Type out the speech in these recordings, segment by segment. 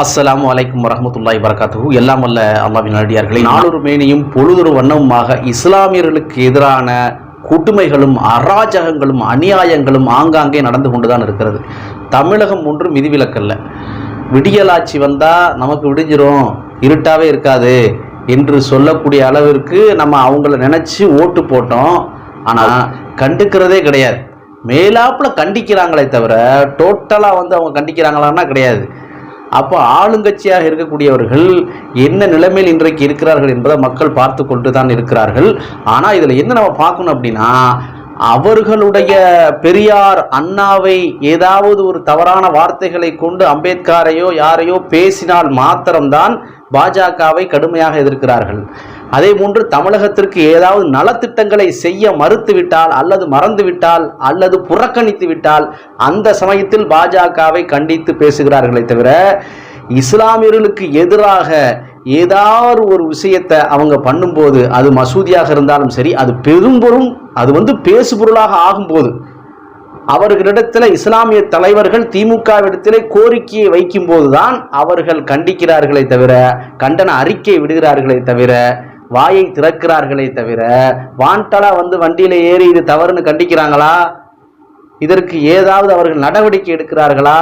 அஸ்ஸலாமு வலைக்கம் வரமத்துல்லாய் வரகாத்து எல்லாம் வல்ல அல்லாவின் நல்லடியார்களே நாளொரு மேனியும் பொழுதொரு வண்ணமுமாக இஸ்லாமியர்களுக்கு எதிரான கூட்டுமைகளும் அராஜகங்களும் அநியாயங்களும் ஆங்காங்கே நடந்து கொண்டுதான் இருக்கிறது. தமிழகம் ஒன்றும் விதிவிலக்கல்ல விடியலாட்சி வந்தால் நமக்கு விடிஞ்சிரும் இருட்டாவே இருக்காது என்று சொல்லக்கூடிய அளவிற்கு நம்ம அவங்கள நினச்சி ஓட்டு போட்டோம். ஆனால் கண்டுக்கிறதே கிடையாது. மேலாப்பில் கண்டிக்கிறாங்களே தவிர டோட்டலாக வந்து அவங்க கண்டிக்கிறாங்களான்னா கிடையாது. அப்போ ஆளுங்கட்சியாக இருக்கக்கூடியவர்கள் என்ன நிலைமையில் இன்றைக்கு இருக்கிறார்கள் என்பதை மக்கள் பார்த்து கொண்டு தான் இருக்கிறார்கள். ஆனால் இதில் என்ன நம்ம பார்க்கணும் அப்படின்னா அவர்களுடைய பெரியார் அண்ணாவை ஏதாவது ஒரு தவறான வார்த்தைகளை கொண்டு அம்பேத்கரையோ யாரையோ பேசினால் மாத்திரம்தான் பாஜகவை கடுமையாக எதிர்க்கிறார்கள். அதே போன்று தமிழகத்திற்கு ஏதாவது நலத்திட்டங்களை செய்ய மறுத்துவிட்டால் அல்லது மறந்துவிட்டால் அல்லது புறக்கணித்து விட்டால் அந்த சமயத்தில் பாஜகவை கண்டித்து பேசுகிறார்களே தவிர இஸ்லாமியர்களுக்கு எதிராக ஏதாவது ஒரு விஷயத்தை அவங்க பண்ணும்போது அது மசூதியாக இருந்தாலும் சரி அது பெரும்பொருள் அது வந்து பேசுபொருளாக ஆகும்போது அவர்களிடத்தில் இஸ்லாமிய தலைவர்கள் திமுகவிடத்திலே கோரிக்கையை வைக்கும் போதுதான் அவர்கள் கண்டிக்கிறார்களே தவிர கண்டன அறிக்கை விடுகிறார்களே தவிர வாயை திறக்கிறார்களே தவிர வான்டலா வந்து வண்டியில ஏறி இது தவறுன்னு கண்டிக்கிறாங்களா? இதற்கு ஏதாவது அவர்கள் நடவடிக்கை எடுக்கிறார்களா?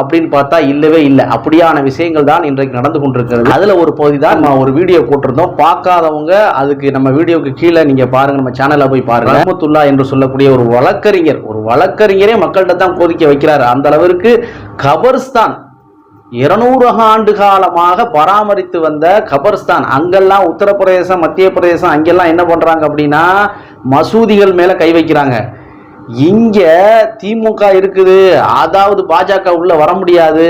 அப்படின்னு பார்த்தா இல்லவே இல்லை. அப்படியான விஷயங்கள் தான் இன்றைக்கு நடந்து கொண்டிருக்கிறது. அதில் ஒரு பகுதி தான் நம்ம ஒரு வீடியோ போட்டிருந்தோம். பார்க்காதவங்க அதுக்கு நம்ம வீடியோக்கு கீழே நீங்கள் பாருங்கள் நம்ம சேனலில் போய் பாருங்கள் ரஹமத்துல்லா என்று சொல்லக்கூடிய ஒரு வழக்கறிஞர் ஒரு வழக்கறிஞரே மக்கள்கிட்ட தான் கோரிக்கை வைக்கிறார். அந்த அளவிற்கு கபர்ஸ்தான் இருநூறு ஆண்டு காலமாக பராமரித்து வந்த கபர்ஸ்தான். அங்கெல்லாம் உத்தரப்பிரதேசம் மத்திய பிரதேசம் அங்கெல்லாம் என்ன பண்ணுறாங்க அப்படின்னா மசூதிகள் மேலே கை வைக்கிறாங்க. இங்கே திமுக இருக்குது. அதாவது பாஜக உள்ள வர முடியாது.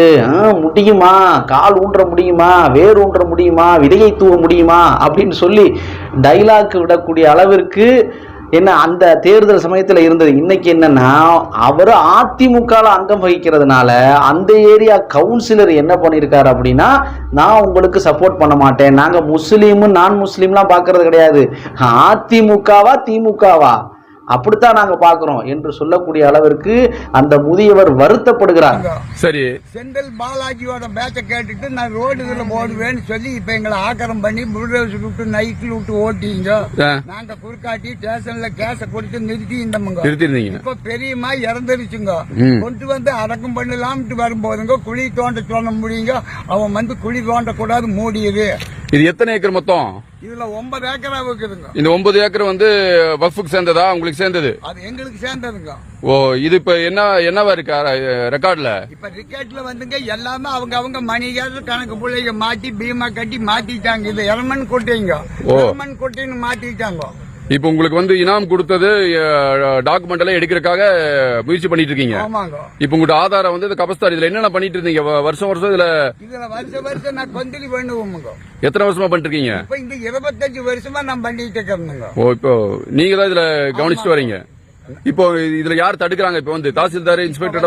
முடியுமா? கால் ஊன்ற முடியுமா? வேர் ஊன்ற முடியுமா? விதையை தூவ முடியுமா? அப்படின்னு சொல்லி டைலாக் விடக்கூடிய அளவிற்கு என்ன அந்த தேர்தல் சமயத்தில் இருந்தது. இன்னைக்கு என்னன்னா அவர் அதிமுகவில் அங்கம் வகிக்கிறதுனால அந்த ஏரியா கவுன்சிலர் என்ன பண்ணியிருக்காரு அப்படின்னா நான் உங்களுக்கு சப்போர்ட் பண்ண மாட்டேன். நாங்கள் முஸ்லீமு நான் முஸ்லீம்லாம் பார்க்கறது கிடையாது. அதிமுகவா திமுகவா? அப்படித்தான் நாங்க பார்க்கிறோம் என்று சொல்லக்கூடிய அளவிற்கு அந்த முதியவர் வருத்தப்படுகிறார். சரி. செந்தில் பாலாஜியோட பேச்சை கேட்டுட்டு நான் ரோடு இதுல போடுவேன்னு சொல்லி இப்ப எங்களை ஆக்கிரம் பண்ணி புல்டோஸ் விட்டு நைட்ல விட்டு ஓட்டிங்க. நாங்க குறுக்காட்டி ஸ்டேஷன்ல கேஸ கொடுத்து நிறுத்தி இருந்தோமுங்க இப்ப பெரியம்மா இறந்துருச்சுங்க. கொண்டு வந்து அடக்கம் பண்ணலாம்ட்டு வரும்போதுங்க குழி தோண்ட சொல்ல முடியுங்க. அவன் வந்து குழி தோண்ட கூடாது மூடியது இது எத்தனை ஏக்கர் மொத்தம்? இதுல ஒன்பது ஏக்கரா இருக்குதுங்க இந்த ஒன்பது ஏக்கர் வந்து வக்ஃபுக்கு சேர்ந்ததா? உங்களுக்கு சேர்ந்தது? அது எங்களுக்கு சேர்ந்ததுங்க. ஓ இது இப்ப என்ன என்னவா இருக்கா ரெக்கார்ட்ல இப்ப ரிக்கெட்ல வந்துங்க எல்லாமே அவங்க அவங்க மணிகார கணக்கு பிள்ளைங்க மாட்டி பீமா கட்டி மாத்திட்டாங்க. இது எரமன் கொட்டைங்க. எரமன் கொட்டைன்னு மாத்திட்டாங்க. இப்ப உங்களுக்கு வந்து இனாம் கொடுத்தது டாக்குமெண்ட் எல்லாம் எடுக்கிறதுக்காக முயற்சி பண்ணிட்டு இருக்கீங்க இப்ப உங்கள்ட்ட ஆதாரம் வந்து கபஸ்தார் இதுல என்னென்ன பண்ணிட்டு இருந்தீங்க வருஷம் வருஷம் இதுல இதுல வருஷம் வருஷம் நான் கொந்தளி பண்ணுவோமுங்க எத்தனை வருஷமா பண்ணிட்டு இருக்கீங்க இப்ப இந்த இருபத்தஞ்சு வருஷமா நான் பண்ணிட்டு இருக்கிறேங்க ஓ இப்போ நீங்க தான் இதுல கவனிச்சுட்டு வரீங்க. இப்போ இதுல யார் தடுக்கிறாங்க இப்ப வந்து? தாசில்தார் இன்ஸ்பெக்டர்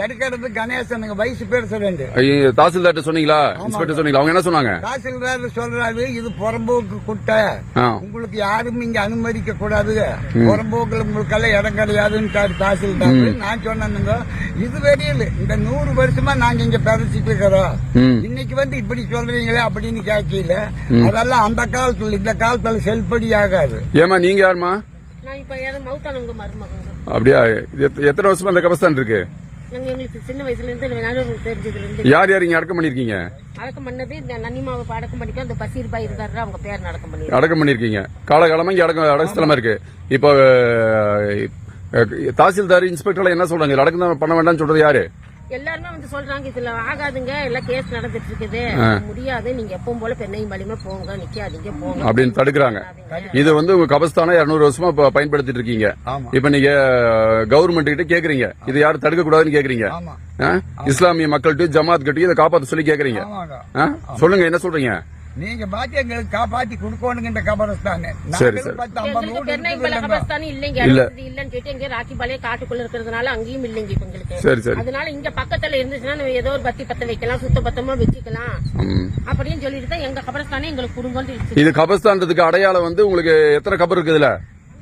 தடுக்கிறது கணேசனுங்க வைஸ் பிரசிடண்ட் தாசில்தார்ட்ட சொன்னீங்களா? இன்ஸ்பெக்டர் சொன்னீங்களா? அவங்க என்ன சொன்னாங்க? தாசில்தார் சொல்றாரு இது புறம்போக்கு குட்டை. உங்களுக்கு யாரும் இங்க அனுமதிக்க கூடாது. புறம்போக்குல உங்களுக்கெல்லாம் இடம் கிடையாதுன்னு தாசில்தார். நான் சொன்னேனுங்க இது வரையில் இந்த நூறு வருஷமா நாங்க இங்க பிறச்சிட்டு இருக்கிறோம். இன்னைக்கு வந்து இப்படி சொல்றீங்களே அப்படின்னு கேட்கல. அதெல்லாம் அந்த காலத்துல இந்த காலத்துல செல்படி ஆகாது ஏமா நீங்க யாருமா அப்படியா? எத்தனை வருஷமா அந்த கபஸ்தான் இருக்கு? யார் யார் இங்க அடக்கம் பண்ணிருக்கீங்க அடக்கம் பண்ணது இந்த நன்னிமாவை அடக்கம் பண்ணிக்க அந்த பசீர் பாய் இருந்தாரு அவங்க பேர் அடக்கம் பண்ணி அடக்கம் பண்ணிருக்கீங்க காலகாலமா இங்க அடக்கம் அடக்கஸ்தலமா இருக்கு. இப்போ தாசில்தார் இன்ஸ்பெக்டர் என்ன சொல்றாங்க? அடக்கம் பண்ண வேண்டாம்னு சொல்றது யாரு? எல்லாருமே வந்து சொல்றாங்க இதுல ஆகாதுங்க எல்லாம் கேஸ் நடந்துட்டு இருக்குது முடியாது நீங்க எப்பவும் போல பெண்ணையும் வலிமை போங்க நிக்காதீங்க போங்க. அப்படின்னு தடுக்கிறாங்க. இது வந்து உங்க கபஸ்தான இருநூறு வருஷமா இப்ப பயன்படுத்திட்டு இருக்கீங்க. இப்ப நீங்க கவர்மெண்ட் கிட்ட கேக்குறீங்க. இது யாரும் தடுக்க கூடாதுன்னு கேக்குறீங்க? இஸ்லாமிய மக்கள்கிட்ட ஜமாத் கிட்ட இதை காப்பாத்த சொல்லி கேக்குறீங்க? சொல்லுங்க என்ன சொல்றீங்க? நீங்க பாத்தி எங்களுக்கு காப்பாத்தி கொடுக்கணுங்கிற கபரஸ்தானே. சரி, இருக்கிறதுனால அங்கேயும் இல்லைங்க எங்களுக்கு. சரி சரி. அதனால இங்க பக்கத்துல இருந்துச்சுன்னா ஏதோ ஒரு பத்தி பத்த வைக்கலாம் சுத்த பத்தமா வச்சுக்கலாம். அப்படின்னு சொல்லிட்டு தான் எங்க கபரஸ்தானே எங்களுக்கு குடும்பம் இது கபஸ்தான்றதுக்கு அடையாளம் வந்து உங்களுக்கு எத்தனை கபர் இருக்குதுல?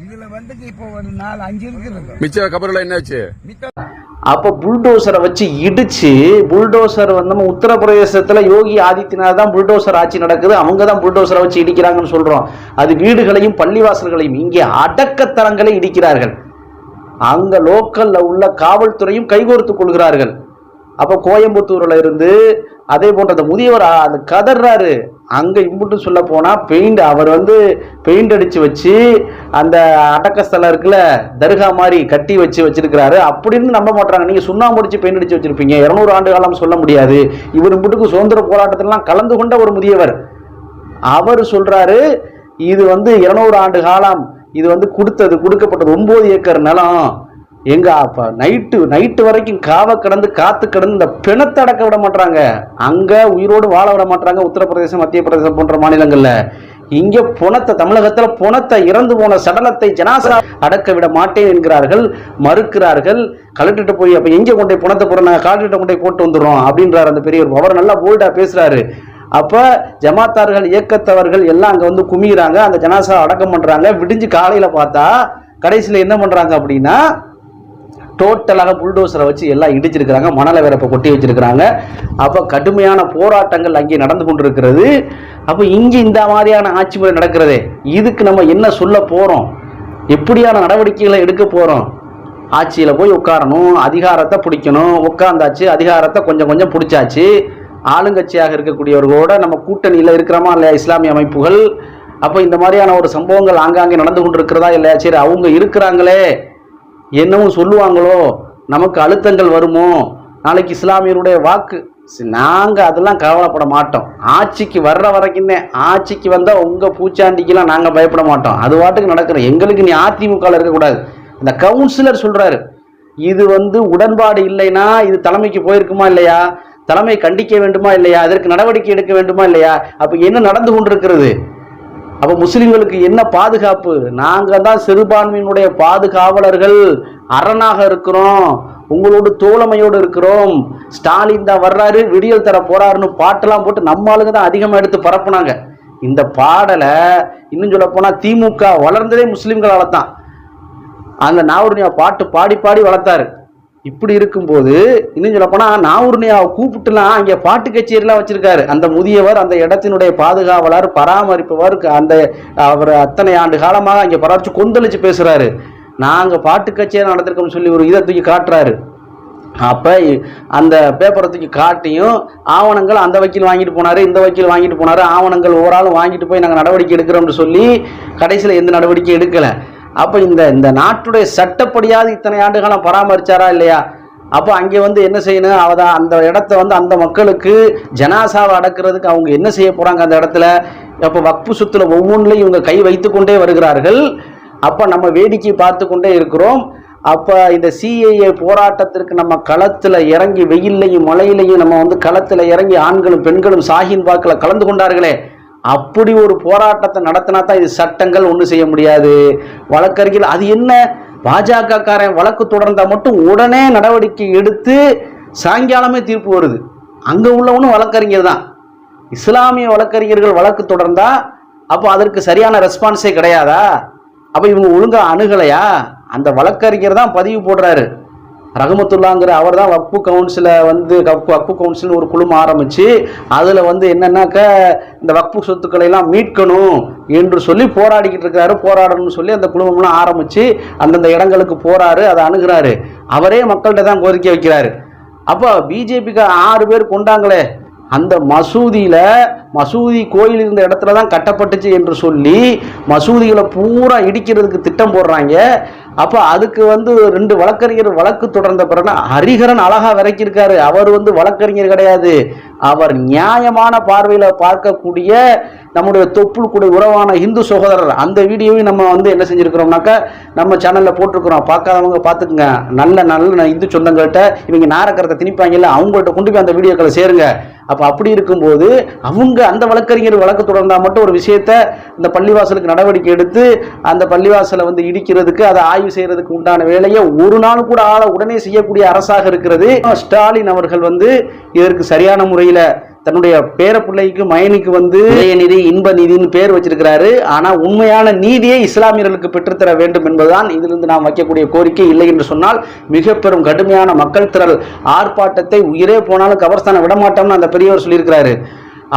இதுல வந்து இப்போ ஒரு நாலு அஞ்சு இருக்குது மிச்ச கபரில் என்னாச்சு? மித்த அப்போ புல்டோசரை வச்சு இடிச்சு புல்டோசர் வந்து நம்ம உத்தரப்பிரதேசத்தில் யோகி ஆதித்யநாத் தான் புல்டோசர் ஆட்சி நடக்குது. அவங்க தான் புல்டோசரை வச்சு இடிக்கிறாங்கன்னு சொல்கிறோம் அது வீடுகளையும் பள்ளிவாசல்களையும் இங்கே அடக்கத்தரங்களை இடிக்கிறார்கள். அங்கே லோக்கலில் உள்ள காவல்துறையும் கைகோர்த்து கொள்கிறார்கள். அப்போ கோயம்புத்தூரில் இருந்து அதே போன்ற அந்த முதியவர் அந்த கதறாரு அங்கே இம்புட்டு சொல்ல போனால் பெயிண்ட் அவர் வந்து பெயிண்ட் அடித்து வச்சு அந்த அடக்கஸ்தலம் இருக்குல்ல தர்கா மாதிரி கட்டி வச்சு வச்சிருக்கிறாரு. அப்படின்னு நம்ப மாட்டாங்க நீங்கள் சுண்ணாம்பு அடித்து பெயிண்ட் அடிச்சு வச்சிருப்பீங்க. இரநூறு ஆண்டு காலம் சொல்ல முடியாது. இவர் இம்புட்டுக்கு சுதந்திர போராட்டத்திலாம் கலந்து கொண்ட ஒரு முதியவர். அவர் சொல்கிறாரு இது வந்து இரநூறு ஆண்டு காலம் இது வந்து கொடுத்தது கொடுக்கப்பட்டது ஒம்பது ஏக்கர் நிலம். எங்க அப்பா? நைட்டு நைட்டு வரைக்கும் காவை கடந்து காத்து கடந்து இந்த பிணத்தை அடக்க விட மாட்டாங்க அங்க உயிரோடு வாழ விட மாட்டாங்க உத்தரப்பிரதேசம் மத்திய பிரதேசம் போன்ற மாநிலங்கள்ல. இங்க புணத்தை தமிழகத்துல புணத்தை இறந்து போன சடலத்தை ஜனாசா அடக்க விட மாட்டேன் என்கிறார்கள் மறுக்கிறார்கள். கலட்டுட்டு போய் அப்ப எங்க கொண்டே புணத்தை போற நாங்க கால்கிட்ட கொண்டே போட்டு வந்துடுறோம் அப்படின்றார் அந்த பெரியவர். அவர் நல்லா போல்டா பேசுறாரு. அப்ப ஜமாத்தார்கள் இயக்கத்தவர்கள் எல்லாம் அங்க வந்து குமிகிறாங்க அந்த ஜனாசா அடக்கம் பண்றாங்க. விடிஞ்சு காலையில பார்த்தா கடைசியில என்ன பண்றாங்க அப்படின்னா டோட்டலாக புல்டோசரை வச்சு எல்லாம் இடிச்சிருக்கிறாங்க மணலை வேற கொட்டி வச்சிருக்கிறாங்க. அப்போ கடுமையான போராட்டங்கள் அங்கே நடந்து கொண்டிருக்கிறது. அப்போ இங்கே இந்த மாதிரியான ஆட்சி முறை நடக்கிறதே இதுக்கு நம்ம என்ன சொல்ல போகிறோம் எப்படியான நடவடிக்கைகளை எடுக்க போகிறோம் ஆட்சியில் போய் உட்காரணும் அதிகாரத்தை பிடிக்கணும். உட்காந்தாச்சு அதிகாரத்தை கொஞ்சம் கொஞ்சம் பிடிச்சாச்சு. ஆளுங்கட்சியாக இருக்கக்கூடியவர்களோட நம்ம கூட்டணியில் இருக்கிறோமா இல்லையா இஸ்லாமிய அமைப்புகள்? அப்போ இந்த மாதிரியான ஒரு சம்பவங்கள் ஆங்காங்கே நடந்து கொண்டிருக்கிறதா இல்லையா? சரி அவங்க இருக்கிறாங்களே. என்னவும் சொல்லுவாங்களோ? நமக்கு அழுத்தங்கள் வருமோ? நாளைக்கு இஸ்லாமியருடைய வாக்கு. நாங்கள் அதெல்லாம் கவலைப்பட மாட்டோம். ஆட்சிக்கு வர்ற வரைக்குமே ஆட்சிக்கு வந்தால் உங்கள் பூச்சாண்டிக்கெல்லாம் நாங்கள் பயப்பட மாட்டோம். அது வாட்டுக்கு நடக்கிறோம் எங்களுக்கு நீ அதிமுகவில் இருக்கக்கூடாது. இந்த கவுன்சிலர் சொல்கிறாரு இது வந்து உடன்பாடு இல்லைன்னா இது தலைமைக்கு போயிருக்குமா இல்லையா? தலைமை கண்டிக்க வேண்டுமா இல்லையா? அதற்கு நடவடிக்கை எடுக்க வேண்டுமா இல்லையா? அப்போ என்ன நடந்து கொண்டிருக்கிறது? அப்போ முஸ்லிம்களுக்கு என்ன பாதுகாப்பு? நாங்கள் தான் சிறுபான்மையினுடைய பாதுகாவலர்கள் அரணாக இருக்கிறோம் உங்களோட தோழமையோடு இருக்கிறோம். ஸ்டாலின் தான் வர்றாரு விடியல் தர போறாருன்னு பாட்டெல்லாம் போட்டு நம்ம ஆளுங்க தான் அதிகமாக எடுத்து பரப்புனாங்க. இந்த பாடலை இன்னும் சொல்ல போனால் திமுக வளர்ந்ததே முஸ்லீம்களால் தான் அந்த நாவூர்னியா பாட்டு பாடி பாடி வளர்த்தாரு. இப்படி இருக்கும்போது இன்னும் சொல்ல போனா நாவூர்னியாவை கூப்பிட்டுலாம் அங்கே பாட்டு கச்சேரிலாம் வச்சிருக்காரு. அந்த முதியவர் அந்த இடத்தினுடைய பாதுகாவலர் பராமரிப்பவர் அந்த அவர் அத்தனை ஆண்டு காலமாக அங்கே பராமரிச்சு கொந்தளிச்சு பேசுறாரு. நாங்க பாட்டு கச்சேரி நடத்திருக்கோம்னு சொல்லி ஒரு இதை தூக்கி காட்டுறாரு. அப்ப அந்த பேப்பரை தூக்கி காட்டியும் ஆவணங்கள் அந்த வக்கீல் வாங்கிட்டு போனாரு இந்த வக்கீல் வாங்கிட்டு போனாரு ஆவணங்கள் ஒரு ஆளும் வாங்கிட்டு போய் நாங்கள் நடவடிக்கை எடுக்கிறோம்னு சொல்லி கடைசியில் எந்த நடவடிக்கையும் எடுக்கலை. அப்போ இந்த இந்த நாட்டுடைய சட்டப்படியாவது இத்தனை ஆண்டுகளாக பராமரிச்சாரா இல்லையா? அப்போ அங்கே வந்து என்ன செய்யணும்? அவத அந்த இடத்த வந்து அந்த மக்களுக்கு ஜனாசாவை அடக்கிறதுக்கு அவங்க என்ன செய்ய போகிறாங்க அந்த இடத்துல? அப்போ வக்பு சுத்தில் ஒவ்வொன்றிலையும் இவங்க கை வைத்துக்கொண்டே வருகிறார்கள். அப்போ நம்ம வேடிக்கை பார்த்து கொண்டே இருக்கிறோம். அப்போ இந்த சிஏஏ போராட்டத்திற்கு நம்ம களத்தில் இறங்கி வெயில்லையும் மழையிலையும் நம்ம வந்து களத்தில் இறங்கி ஆண்களும் பெண்களும் சாகின் வாக்கில் கலந்து கொண்டார்களே. அப்படி ஒரு போராட்டத்தை நடத்தினா தான் இது சட்டங்கள் ஒன்றும் செய்ய முடியாது. வழக்கறிஞர் அது என்ன? பாஜகக்காரன் வழக்கு தொடர்ந்தால் மட்டும் உடனே நடவடிக்கை எடுத்து சாயங்காலமே தீர்ப்பு வருது. அங்கே உள்ளவனும் வழக்கறிஞர் தான். இஸ்லாமிய வழக்கறிஞர்கள் வழக்கு தொடர்ந்தா அப்போ அதற்கு சரியான ரெஸ்பான்ஸே கிடையாதா? அப்போ இவங்க ஒழுங்காக அணுகலையா? அந்த வழக்கறிஞர் தான் பதிவு போடுறாரு. ரஹமத்துல்லாங்கிற அவர் தான் வக்பு கவுன்சிலை வந்து வக்பு கவுன்சில்னு ஒரு குழுமம் ஆரம்பிச்சு அதில் வந்து என்னென்னாக்க இந்த வக்பு சொத்துக்களை எல்லாம் மீட்கணும் என்று சொல்லி போராடிக்கிட்டு இருக்கிறாரு போராடணும்னு சொல்லி அந்த குழுமம்லாம் ஆரம்பிச்சு அந்தந்த இடங்களுக்கு போறாரு அதை அணுகிறாரு. அவரே மக்கள்கிட்ட தான் கோரிக்கை வைக்கிறாரு. அப்போ பிஜேபிக்கு ஆறு பேர் கொண்டாங்களே அந்த மசூதியில் மசூதி கோயில் இருந்த இடத்துல தான் கட்டப்பட்டுச்சு என்று சொல்லி மசூதிகளை பூரா இடிக்கிறதுக்கு திட்டம் போடுறாங்க. அப்போ அதுக்கு வந்து ரெண்டு வழக்கறிஞர் வழக்கு தொடர்ந்த பிறகு ஹரிஹரன் அழகாக விரைக்கிருக்காரு அவர் வந்து வழக்கறிஞர் கிடையாது. அவர் நியாயமான பார்வையில் பார்க்கக்கூடிய நம்முடைய தொப்புள் கூட உறவான இந்து சகோதரர். அந்த வீடியோவையும் நம்ம வந்து என்ன செஞ்சுருக்கிறோம்னாக்கா நம்ம சேனலில் போட்டிருக்கிறோம். பார்க்காதவங்க பார்த்துக்குங்க. நல்ல நல்ல இந்து சொந்தங்கள்கிட்ட இவங்க நாரக்கரத்தை திணிப்பாங்கல்ல அவங்கள்ட்ட கொண்டு போய் அந்த வீடியோக்களை சேருங்க. அப்போ அப்படி இருக்கும்போது அவங்க அந்த வழக்கறிஞர் வழக்கு தொடர்ந்தா மட்டும் ஒரு விஷயத்த இந்த பள்ளிவாசலுக்கு நடவடிக்கை எடுத்து அந்த பள்ளிவாசலை வந்து இடிக்கிறதுக்கு அதை ஆய்வு செய்யறதுக்கு உண்டான வேலையை ஒரு நாள் கூட ஆள உடனே செய்யக்கூடிய அரசாக இருக்கிறது. ஸ்டாலின் அவர்கள் வந்து இதற்கு சரியான முறையில் தன்னுடைய பேர பிள்ளைக்கு மயனுக்கு வந்து இளைய நிதி இன்ப நிதினு பேர் வச்சிருக்கிறாரு. ஆனா உண்மையான நீதியை இஸ்லாமியர்களுக்கு பெற்றுத்தர வேண்டும் என்பதுதான் இதிலிருந்து நாம் வைக்கக்கூடிய கோரிக்கை இல்லை என்று சொன்னால் மிக பெரும் கடுமையான மக்கள் திரள் ஆர்ப்பாட்டத்தை உயிரே போனாலும் கவர்ஸ்தானம் விடமாட்டோம்னு அந்த பெரியவர் சொல்லியிருக்கிறாரு.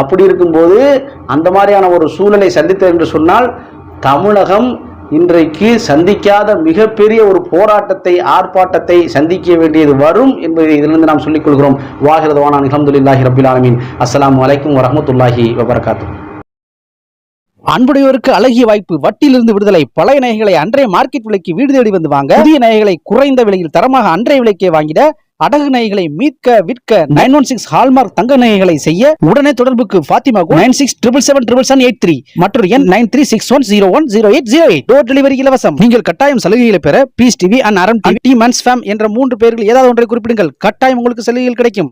அப்படி இருக்கும்போது அந்த மாதிரியான ஒரு சூழலை சந்தித்தது என்று சொன்னால் தமிழகம் இன்றைக்கு சந்திக்காத மிகப்பெரிய ஒரு போராட்டத்தை ஆர்ப்பாட்டத்தை சந்திக்க வேண்டியது வரும் என்பதை இதிலிருந்து நாம் சொல்லிக் கொள்கிறோம். வாகிரதவான அலமதுல்லாஹி ரபுல் ஆலமின். அஸ்ஸலாமு அலைக்கும் வரமத்துல்லாஹி வபரகாத்து அன்புடையோருக்கு அழகிய வாய்ப்பு. வட்டியிலிருந்து விடுதலை. பழைய நகைகளை அன்றைய மார்க்கெட் விலைக்கு வீடு தேடி வந்து வாங்க. புதிய நகைகளை குறைந்த விலையில் தரமாக அன்றைய விலைக்கே வாங்கிட. அடகு நகைகளை மீட்க விற்க நைன் ஒன் சிக்ஸ் ஹால்மார்க் தங்க நகைகளை செய்ய. உடனே தொடர்புக்கு Fatima nine six triple seven triple seven eight three மற்றும் எண் nine three six one zero one zero eight zero eight. Door delivery இலவசம் நீங்கள் கட்டாயம் சலுகைகளை பெற பீஸ் டிவி அண்ட் அரம் டி மன்ஸ் ஃபேம் என்ற மூன்று பேர்கள் ஏதாவது ஒன்றை குறிப்பிடுங்கள். கட்டாயம் உங்களுக்கு சலுகைகள் கிடைக்கும்.